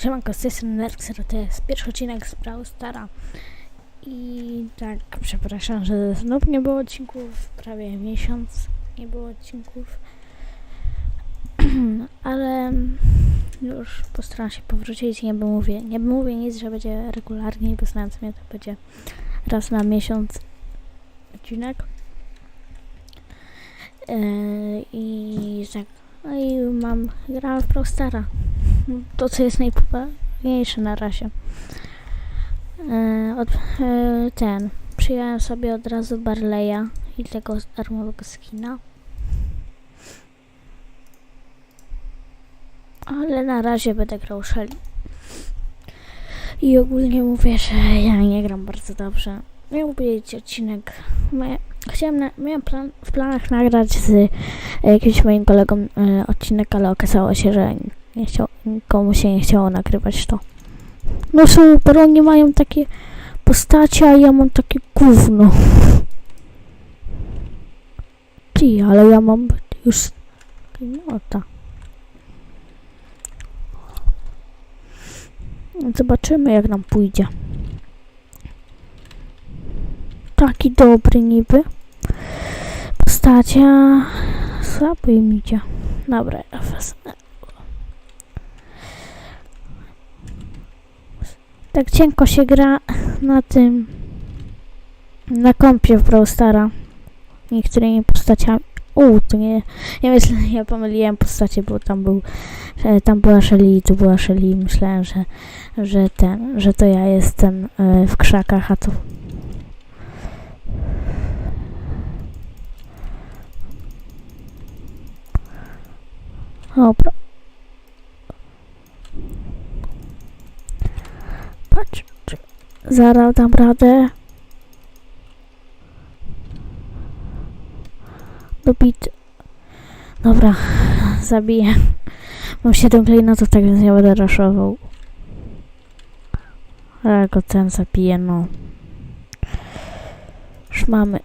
Siemanko, z tej to jest pierwszy odcinek z Brawl Stara. I tak, przepraszam, że znów nie było odcinków, prawie miesiąc nie było odcinków. Ale już postaram się powrócić, nie mówię, nie mówię nic, że będzie regularnie, bo znając mnie to będzie raz na miesiąc odcinek. Yy, I tak, no i mam, grałem w Brawl Stara to, co jest najpopularniejsze na razie. E, od, e, ten. Przyjąłem sobie od razu Barleya i tego darmowego skina. Ale na razie będę grał Shelly. I ogólnie mówię, że ja nie gram bardzo dobrze. Miał być odcinek. Chciałem na, miałem plan, w planach nagrać z e, jakimś moim kolegą e, odcinek, ale okazało się, że nie chciał, nikomu się nie chciało nagrywać to. No super, oni mają takie postacie, a ja mam takie gówno. Ty, ale ja mam już nota. Zobaczymy jak nam pójdzie. Taki dobry niby. Postacie słabo im idzie. Dobra, ja Tak cienko się gra na tym na kompie w Brawl Stara niektórymi postaciami u, to nie, nie myślę, ja pomyliłem postacie, bo tam był, e, tam była Shelly i tu była Shelly i myślałem, że, że ten, że to ja jestem e, w krzakach, a to Dobra. Patrz, czy zaraz dam radę. Dobity. Dobra, zabiję. Mam 7 klejnotów, tak więc nie będę raszował. Ale go ten zabije, no. Już mamy.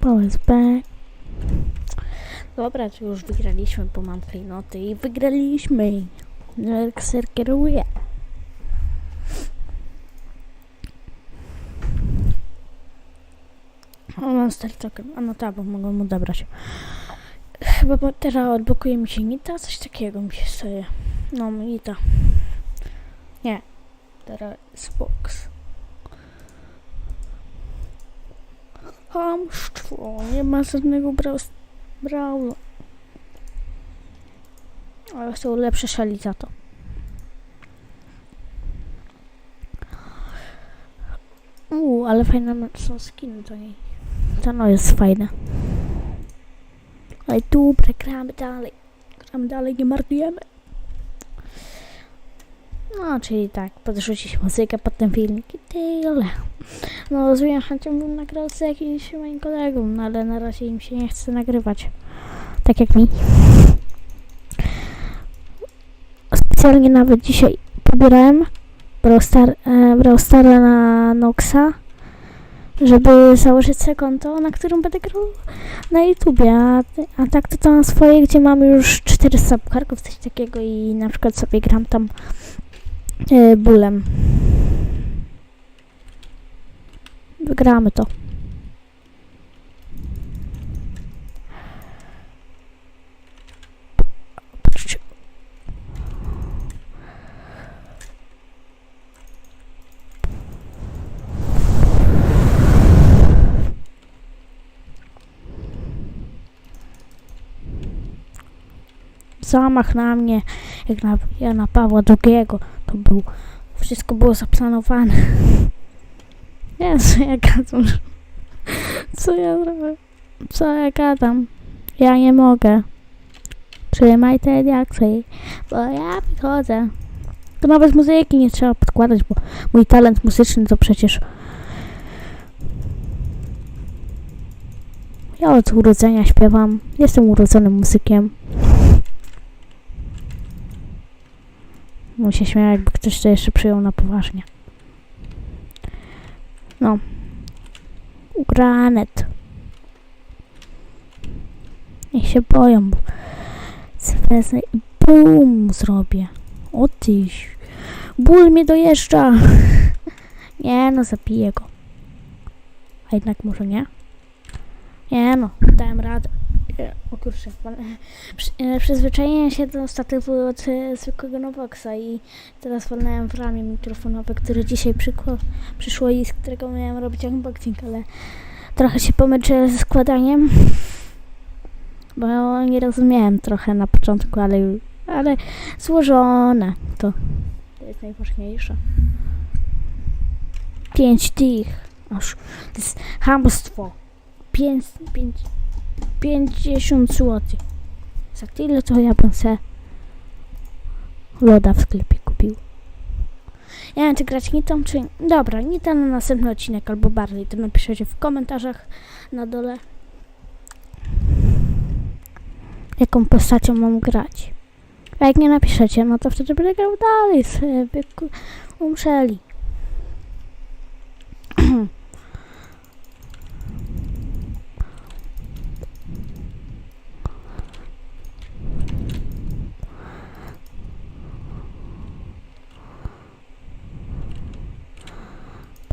Power back. Dobra, to już wygraliśmy, bo mam klejnoty i wygraliśmy. Elixir kieruje. O, mam stary token. A no tak, bo mogę mu odebrać. Chyba teraz odblokuje mi się Nita, coś takiego mi się staje. No, Nita. Nie. Teraz jest Hamstwo, nie ma żadnego braula. Ale są lepsze szali za to. Uuu, ale fajne są skiny do niej. To no jest fajne. Ale dobra, gramy dalej. Gramy dalej, nie marnujemy. No, czyli tak, podrzucić muzykę pod ten filmik i tyle. No, moją chęcią bym nagrał z jakimś moim kolegą, no ale na razie im się nie chce nagrywać. Tak jak mi. Specjalnie nawet dzisiaj pobierałem Brawl Star, e, na Noxa, żeby założyć sobie konto, na którym będę grał na YouTubie, a, a tak to to na swoje, gdzie mam już 400 pucharków, coś takiego i na przykład sobie gram tam e, bólem. Wygramy to. Zamach na mnie, jak na Jana Pawła II, to był, wszystko było zaplanowane. Jezu, ja gadam. Co ja zrobię? Co ja gadam? Ja nie mogę. Trzymaj te diaksy, bo ja wychodzę. To nawet muzyki nie trzeba podkładać, bo mój talent muzyczny to przecież... Ja od urodzenia śpiewam. Jestem urodzonym muzykiem. Mu się śmiał, jakby ktoś to jeszcze przyjął na poważnie. No. Granet. Niech się boją. bo Wezmę i bum zrobię. O tyś. Ból mnie dojeżdża. Nie no, zabiję go. A jednak może nie? Nie no, dałem radę. E, O kurczę, pan- przy- e, przyzwyczaiłem się do statywu od e, zwykłego Novoxa i teraz walnąłem w ramię mikrofonowe, które dzisiaj przykło, przyszło i z którego miałem robić unboxing, ale trochę się pomęczyłem ze składaniem, bo nie rozumiałem trochę na początku, ale, ale złożone to, to jest najważniejsze. 5 tych, aż to jest hamstwo. 5, 5, 50 zł. Za tyle to ja bym se loda w sklepie kupił. Ja wiem, czy grać Nitą, czy... Dobra, Nita na następny odcinek albo bardziej, to napiszecie w komentarzach na dole. Jaką postacią mam grać. A jak nie napiszecie, no to wtedy będę grał dalej sobie, umrzeli.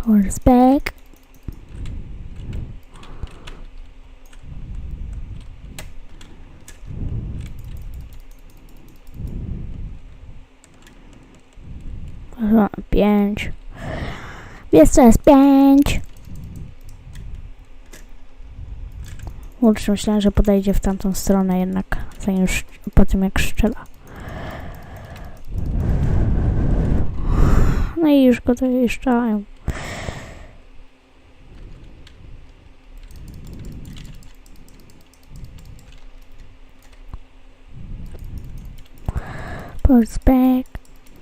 Powers back. Pięć. Wiesz co jest pięć? Kurczę, myślałem, że podejdzie w tamtą stronę jednak, zanim po tym jak strzela. No i już go dojeżdżają. Pulse back.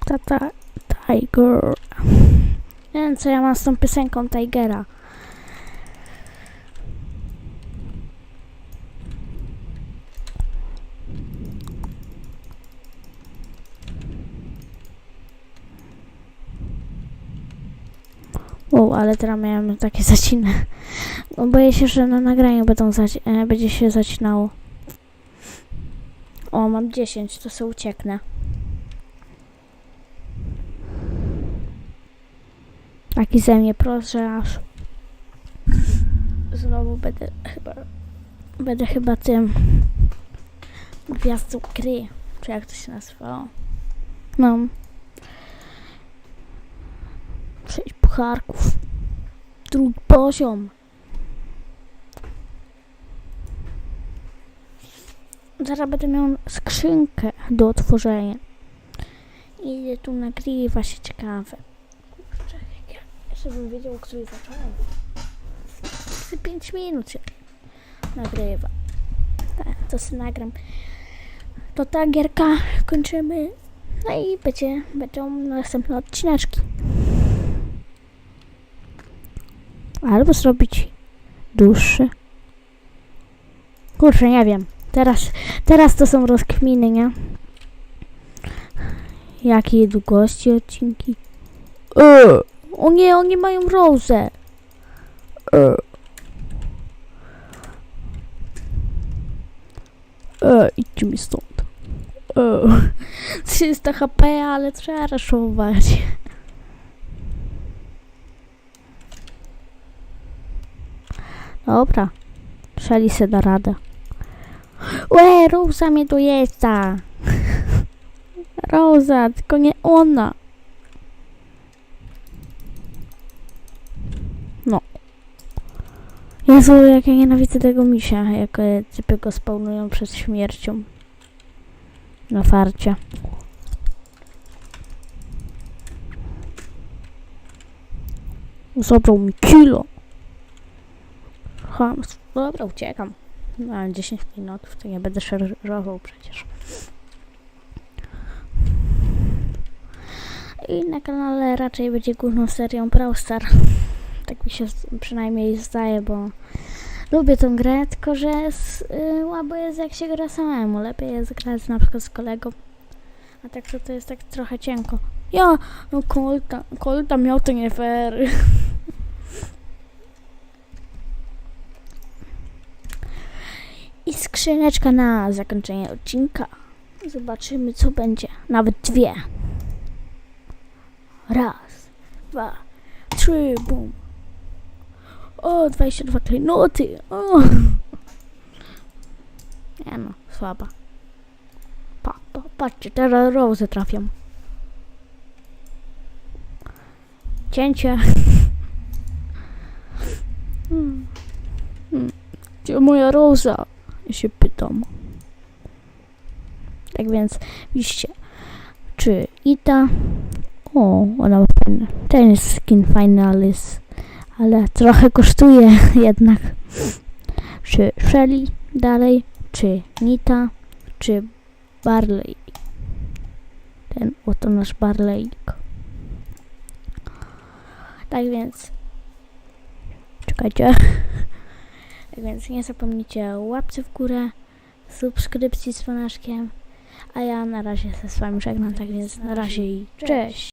Tata Tiger. Nie wiem co ja mam z tą piosenką Tigera. Wow, ale teraz miałem takie zaciny. Bo Boję się, że na nagraniu będą e, będzie się zacinało. O, mam 10, to sobie ucieknę. Taki ze mnie proszę, aż znowu będę chyba będę chyba tym gwiazdą gry, czy jak to się nazywało. No. Sześć pucharków. Drugi poziom. Zaraz będę miał skrzynkę do otworzenia. I tu nagrywa się ciekawe. Kurczę, jak ja jeszcze bym wiedział, o której zacząłem. Z 5 minut się nagrywa. Tak, to sobie nagram. To ta gierka kończymy. No i będzie, będą następne odcineczki. Albo zrobić dłuższy. Kurczę, nie wiem. Teraz, teraz to są rozkminy, nie? Jakiej długości odcinki? O nie, oni mają rozę. Eee. Eee, idźcie mi stąd. Eee. 300 HP, ale trzeba raszować. Dobra. Szeli se da radę. Łe, Rosa mnie dojeżdża. Rosa, tylko nie ona. No. Jezu, jak ja nienawidzę tego misia, jak e, typy go spawnują przed śmiercią. Na farcie. Zabrał mi kilo. Chamstwo. Dobra, uciekam. Mam 10 minut, to nie będę szarżował przecież. I na kanale raczej będzie główną serią Brawl Star. Tak mi się przynajmniej zdaje, bo lubię tą grę, tylko że słabo y, jest jak się gra samemu. Lepiej jest grać na przykład z kolegą. A tak to, to jest tak trochę cienko. Ja, no Kolta, Kolta miał to nie fair. I skrzyneczka na zakończenie odcinka. Zobaczymy co będzie. Nawet dwie. Raz, dwa, trzy, bum. O, 22 klejnoty. O. Nie no, słaba. Pa, pa, patrzcie, teraz rosy trafią. Cięcie. Hmm. Gdzie moja roza? Ja się pytam. Tak więc, widzicie, czy Ita... O, ona ma fajny. Ten jest skin fajny, ale jest... Ale trochę kosztuje jednak. Czy Shelly dalej, czy Nita, czy Barley. Ten oto nasz Barleyk. Tak więc... Czekajcie. Tak więc nie zapomnijcie o łapce w górę, subskrypcji z dzwoneczkiem, a ja na razie się z wami żegnam, tak więc na razie i cześć!